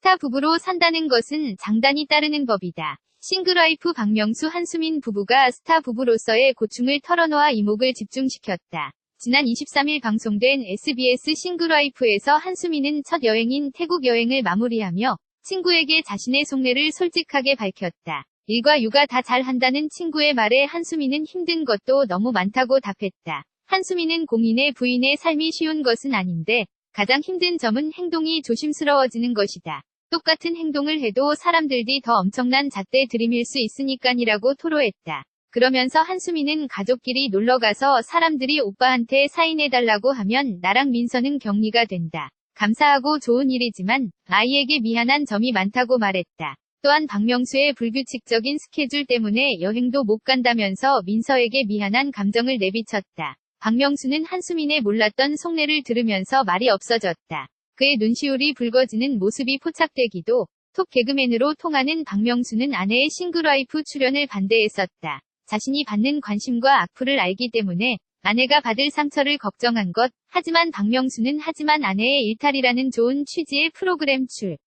스타 부부로 산다는 것은 장단이 따르는 법이다. 싱글와이프 박명수 한수민 부부가 스타 부부로서의 고충을 털어놓아 이목을 집중시켰다. 지난 23일 방송된 SBS 싱글와이프에서 한수민은 첫 여행인 태국 여행을 마무리하며 친구에게 자신의 속내를 솔직하게 밝혔다. 일과 육아 다 잘한다는 친구의 말에 한수민은 힘든 것도 너무 많다고 답했다. 한수민은 공인의 부인의 삶이 쉬운 것은 아닌데 가장 힘든 점은 행동이 조심스러워지는 것이다. 똑같은 행동을 해도 사람들이 더 엄청난 잣대 들이밀 수 있으니까니라고 토로했다. 그러면서 한수민은 가족끼리 놀러가서 사람들이 오빠한테 사인해달라고 하면 나랑 민서는 격리가 된다. 감사하고 좋은 일이지만 아이에게 미안한 점이 많다고 말했다. 또한 박명수의 불규칙적인 스케줄 때문에 여행도 못 간다면서 민서에게 미안한 감정을 내비쳤다. 박명수는 한수민의 몰랐던 속내를 들으면서 말이 없어졌다. 그의 눈시울이 붉어지는 모습이 포착되기도 톡 개그맨으로 통하는 박명수는 아내의 싱글와이프 출연을 반대했었다. 자신이 받는 관심과 악플을 알기 때문에 아내가 받을 상처를 걱정한 것, 하지만 박명수는 하지만 아내의 일탈이라는 좋은 취지의 프로그램 출.